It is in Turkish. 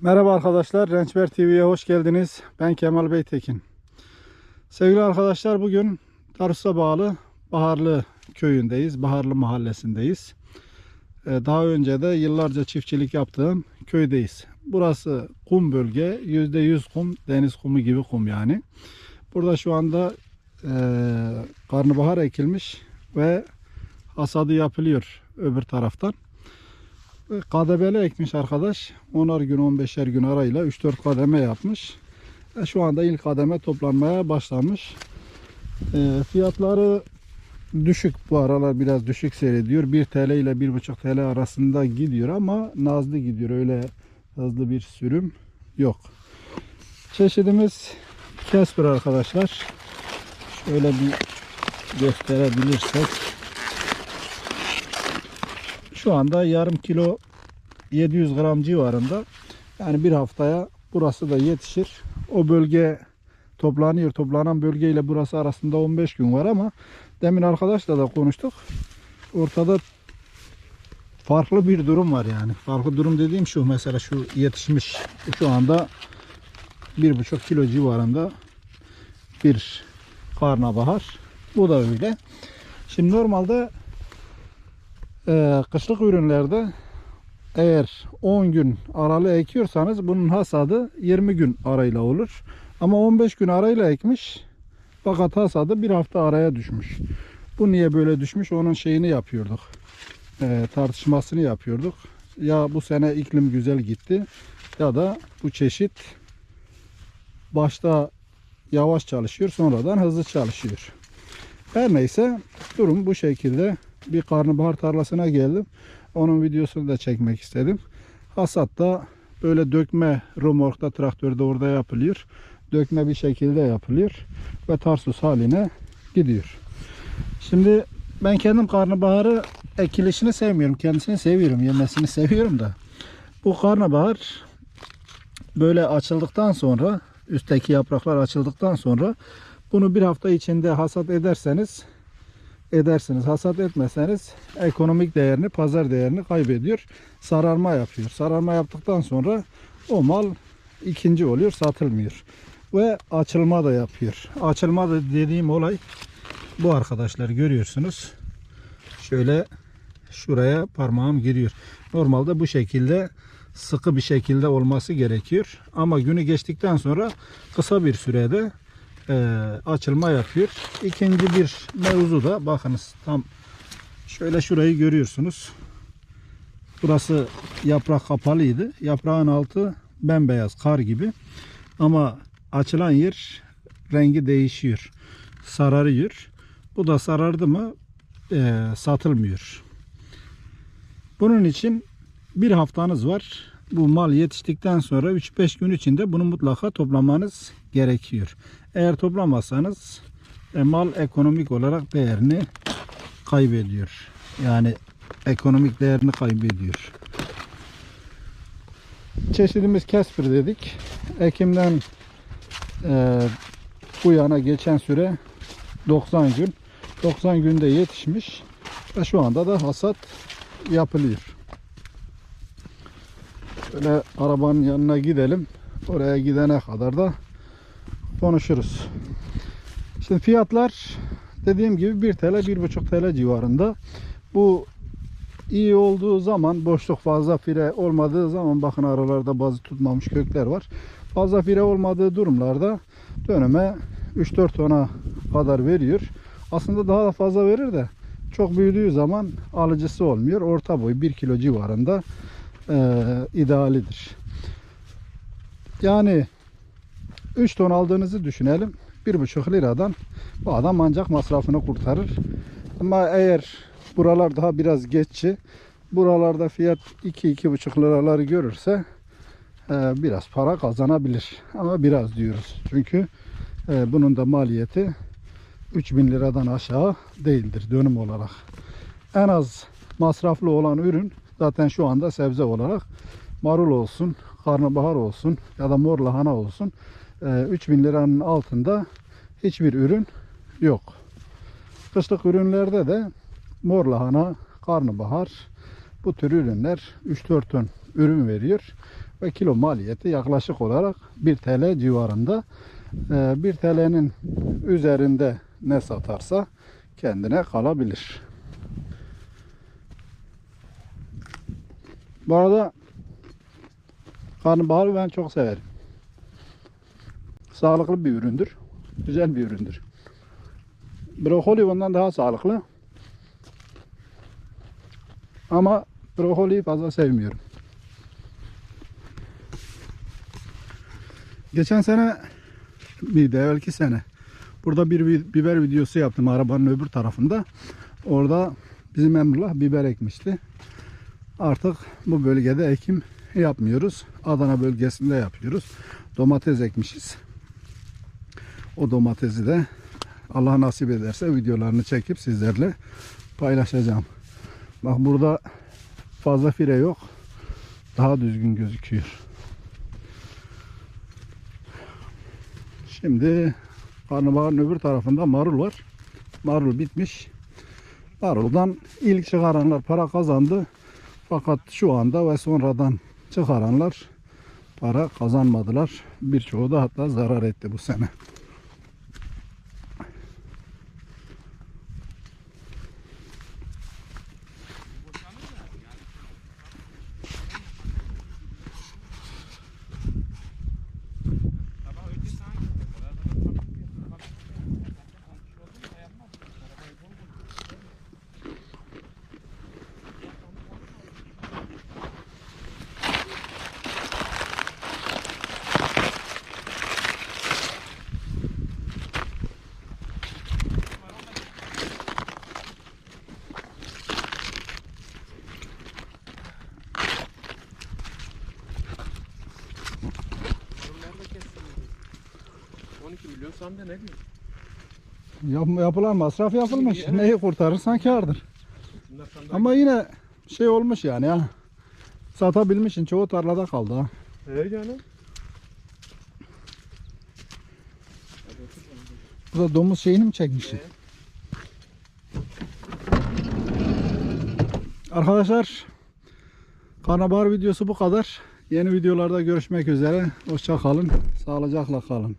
Merhaba arkadaşlar, Rençber TV'ye hoş geldiniz. Ben Kemal Beytekin. Sevgili arkadaşlar, bugün Tarsus'a bağlı Baharlı köyündeyiz, Baharlı mahallesindeyiz. Ee, Daha önce de yıllarca çiftçilik yaptığım köydeyiz. Burası kum bölge, %100 kum, deniz kumu gibi kum yani. Burada şu anda e, karnabahar ekilmiş ve hasadı yapılıyor öbür taraftan. Kademeli ekmiş arkadaş. 10'ar gün 15'er gün arayla 3-4 kademe yapmış. E, şu anda ilk kademe toplanmaya başlamış. E, fiyatları düşük bu aralar biraz düşük seyrediyor. 1 TL ile 1,5 TL arasında gidiyor ama nazlı gidiyor. Öyle hızlı bir sürüm yok. Çeşidimiz Casper arkadaşlar. Şöyle bir gösterebilirsek. Şu anda yarım kilo 700 gram civarında. Yani bir haftaya burası da yetişir. O bölge toplanıyor. Toplanan bölgeyle burası arasında 15 gün var ama demin arkadaşla da konuştuk. Ortada farklı bir durum var yani. Farklı durum dediğim şu mesela şu yetişmiş şu anda 1,5 kilo civarında bir karnabahar. Bu da öyle. Şimdi normalde ee, kışlık ürünlerde eğer 10 gün aralı ekiyorsanız bunun hasadı 20 gün arayla olur. Ama 15 gün arayla ekmiş fakat hasadı bir hafta araya düşmüş. Bu niye böyle düşmüş onun şeyini yapıyorduk. Ee, tartışmasını yapıyorduk. Ya bu sene iklim güzel gitti ya da bu çeşit başta yavaş çalışıyor sonradan hızlı çalışıyor. Her neyse durum bu şekilde bir karnabahar tarlasına geldim. Onun videosunu da çekmek istedim. Hasat da böyle dökme romorkta traktörde orada yapılıyor. Dökme bir şekilde yapılıyor ve Tarsus haline gidiyor. Şimdi ben kendim karnabaharı ekilişini sevmiyorum. Kendisini seviyorum. Yemesini seviyorum da. Bu karnabahar böyle açıldıktan sonra üstteki yapraklar açıldıktan sonra bunu bir hafta içinde hasat ederseniz edersiniz. Hasat etmeseniz ekonomik değerini, pazar değerini kaybediyor. Sararma yapıyor. Sararma yaptıktan sonra o mal ikinci oluyor, satılmıyor. Ve açılma da yapıyor. Açılma da dediğim olay bu arkadaşlar görüyorsunuz. Şöyle şuraya parmağım giriyor. Normalde bu şekilde sıkı bir şekilde olması gerekiyor. Ama günü geçtikten sonra kısa bir sürede e, açılma yapıyor. İkinci bir mevzu da bakınız tam şöyle şurayı görüyorsunuz. Burası yaprak kapalıydı. Yaprağın altı bembeyaz kar gibi. Ama açılan yer rengi değişiyor. Sararıyor. Bu da sarardı mı e, satılmıyor. Bunun için bir haftanız var. Bu mal yetiştikten sonra 3-5 gün içinde bunu mutlaka toplamanız gerekiyor. Eğer toplamazsanız e, mal ekonomik olarak değerini kaybediyor. Yani ekonomik değerini kaybediyor. Çeşidimiz Casper dedik. Ekim'den e, bu yana geçen süre 90 gün. 90 günde yetişmiş ve şu anda da hasat yapılıyor. Şöyle arabanın yanına gidelim. Oraya gidene kadar da konuşuruz. Şimdi fiyatlar dediğim gibi 1 TL 1,5 TL civarında. Bu iyi olduğu zaman boşluk fazla fire olmadığı zaman bakın aralarda bazı tutmamış kökler var. Fazla fire olmadığı durumlarda döneme 3-4 tona kadar veriyor. Aslında daha da fazla verir de çok büyüdüğü zaman alıcısı olmuyor. Orta boy 1 kilo civarında e, idealidir. Yani 3 ton aldığınızı düşünelim. 1,5 liradan bu adam ancak masrafını kurtarır. Ama eğer buralar daha biraz geççi buralarda fiyat 2-2,5 liraları görürse e, biraz para kazanabilir. Ama biraz diyoruz. Çünkü e, bunun da maliyeti 3000 liradan aşağı değildir dönüm olarak. En az masraflı olan ürün zaten şu anda sebze olarak marul olsun, karnabahar olsun ya da mor lahana olsun 3000 liranın altında hiçbir ürün yok. Kışlık ürünlerde de mor lahana, karnabahar bu tür ürünler 3-4 ton ürün veriyor. Ve kilo maliyeti yaklaşık olarak 1 TL civarında. Ee, 1 TL'nin üzerinde ne satarsa kendine kalabilir. Bu arada karnabaharı ben çok severim. Sağlıklı bir üründür. Güzel bir üründür. Brokoli ondan daha sağlıklı. Ama brokoliyi fazla sevmiyorum. Geçen sene de evvelki sene burada bir bi- biber videosu yaptım arabanın öbür tarafında. Orada bizim Emrullah biber ekmişti. Artık bu bölgede ekim yapmıyoruz. Adana bölgesinde yapıyoruz. Domates ekmişiz. O domatesi de Allah nasip ederse videolarını çekip sizlerle paylaşacağım. Bak burada fazla fire yok. Daha düzgün gözüküyor. Şimdi karnabaharın öbür tarafında marul var. Marul bitmiş. Maruldan ilk çıkaranlar para kazandı. Fakat şu anda ve sonradan çıkaranlar para kazanmadılar. Birçoğu da hatta zarar etti bu sene. Bunlar da kesildi. 12 milyon de ne diyorsun? Yap, yapılan masraf yapılmış. Evet. Neyi kurtarırsan senden Ama yine şey olmuş yani ya. Satabilmişsin. Çoğu tarlada kaldı ha. He canım. Bu da domuz şeyini mi çekmişti? Arkadaşlar karnabahar videosu bu kadar. Yeni videolarda görüşmek üzere. Hoşça kalın. Sağlıcakla kalın.